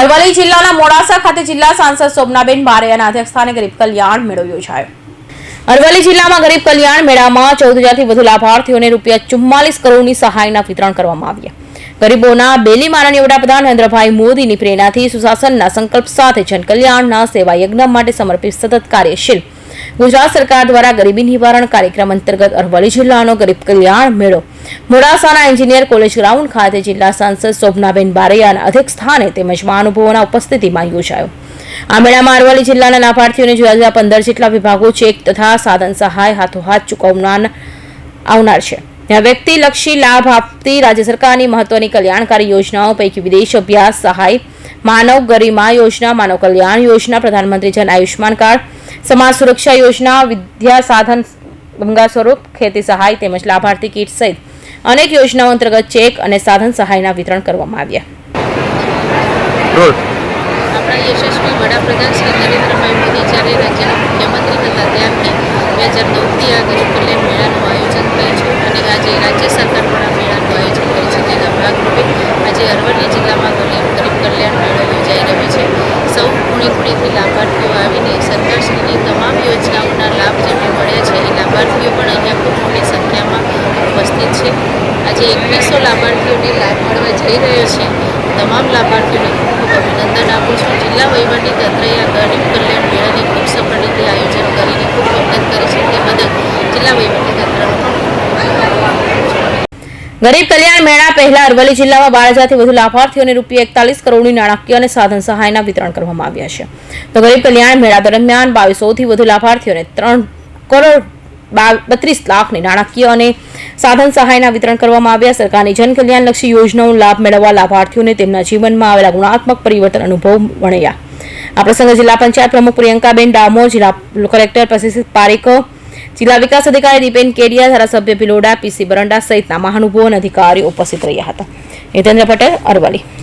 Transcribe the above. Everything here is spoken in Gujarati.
અરવલ્લી જિલ્લાના મોડાસા ખાતે જિલ્લા સાંસદ શોભનાબેન બારૈયાના અધ્યક્ષસ્થાને ગરીબ કલ્યાણ મેળો યોજાયો. અરવલ્લી જિલ્લામાં ગરીબ કલ્યાણ મેળામાં ચૌદ હજારથી વધુ લાભાર્થીઓને રૂપિયા ચુમ્માલીસ કરોડની સહાયના વિતરણ કરવામાં આવ્યા. ગરીબોના બેલી માનનીય વડાપ્રધાન નરેન્દ્રભાઈ મોદીની પ્રેરણાથી સુશાસનના સંકલ્પ સાથે જનકલ્યાણના સેવા યજ્ઞ માટે સમર્પિત સતત કાર્યશીલ. ગુજરાત સરકાર દ્વારા ગરીબી નિવારણ કાર્યક્રમ અંતર્ગત અરવલ્લી જિલ્લાનો ગરીબ કલ્યાણ મેળો મોડાસાના એન્જિનિયર કોલેજ ગ્રાઉન્ડ ખાતે જિલ્લા સાંસદ શોભનાબેન બારૈયાના અધ્યક્ષ સ્થાને તેમજ મહાનુભાવોના ઉપસ્થિતિમાં યોજાયો. આ મેળામાં અરવલ્લી જિલ્લાના લાભાર્થીઓને જુદા જુદા પંદર જેટલા વિભાગો ચેક તથા સાધન સહાય, હાથોહાથ ચૂકવનાર આવનાર છે. ત્યાં વ્યક્તિલક્ષી લાભ આપતી રાજ્ય સરકારની મહત્વની કલ્યાણકારી યોજનાઓ પૈકી વિદેશ અભ્યાસ સહાય, માનવ ગરિમા યોજના, માનવ કલ્યાણ યોજના, પ્રધાનમંત્રી જન આયુષ્માન કાર્ડ, સમાજ સુરક્ષા યોજના, વિદ્યા સાધન ભંગા સ્વરૂપ, ખેતી સહાય તેમજ લાભાર્થી કીટ સહિત અનેક યોજનાઓ અંતર્ગત ચેક અને સાધન સહાયના વિતરણ કરવામાં આવ્યા. આપણા યશસ્વી વડાપ્રધાન શ્રી નરેન્દ્રભાઈ મોદી જ્યારે રાજ્યના મુખ્યમંત્રી હતા ત્યારથી બે હજાર નવથી આ ગરીબ કલ્યાણ મેળાનું આયોજન થયું છે અને આજે રાજ્ય સરકાર પણ આ મેળાનું આયોજન કરે છે. તેના ભાગરૂપે આજે અરવલ્લી જિલ્લામાં ગરીબ ગરીબ કલ્યાણ મેળો યોજાઈ રહ્યો છે. સૌ ખૂણે ખૂણેથી લાભાર્થીઓ આવીને સરકારશ્રીની તમામ યોજનાઓના લાભ જેમને મળ્યા છે એ લાભાર્થીઓ પણ અહીંયા ખૂબ મોટી સંખ્યામાં ઉપસ્થિત છે. આજે એકવીસો લાભાર્થીઓને લાભ મળવા જઈ રહ્યો છે. તમામ લાભાર્થીઓને ખૂબ ખૂબ અભિનંદન આપું છું. જિલ્લા વહીવટી તંત્રએ ગરીબ કલ્યાણ મેળાની ખૂબ સફળ રીતે આયોજન કરીને ખૂબ મહેનત કરી છે. તે બદલ જિલ્લા વહીવટી તંત્રનો ગરીબ કલ્યાણ મેળા પહેલા અરવલ્લી જિલ્લામાં બાર હજારથી વધુ લાભાર્થીઓને રૂપિયા એકતાલીસ કરોડની નાણાકીય અને સાધન સહાયના વિતરણ કરવામાં આવ્યા છે. તો ગરીબ કલ્યાણ મેળા દરમિયાન બાવીસોથી વધુ લાભાર્થીઓને ત્રણ કરોડ બત્રીસ લાખની નાણાકીય અને સાધન સહાયના વિતરણ કરવામાં આવ્યા. સરકારની જનકલ્યાણલક્ષી યોજનાઓનો લાભ મેળવવા લાભાર્થીઓને તેમના જીવનમાં આવેલા ગુણાત્મક પરિવર્તન અનુભવ વણ્યા. આ પ્રસંગે જિલ્લા પંચાયત પ્રમુખ પ્રિયંકાબેન ડામોર, જિલ્લા કલેક્ટર પ્રશિષિત પારેખ, જિલ્લા વિકાસ અધિકારી દીપેન કેડિયા, ધારાસભ્ય ભિલોડા પીસી બરંડા સહિતના મહાનુભાવો અને અધિકારીઓ ઉપસ્થિત રહ્યા હતા. હિતેન્દ્ર પટેલ, અરવલ્લી.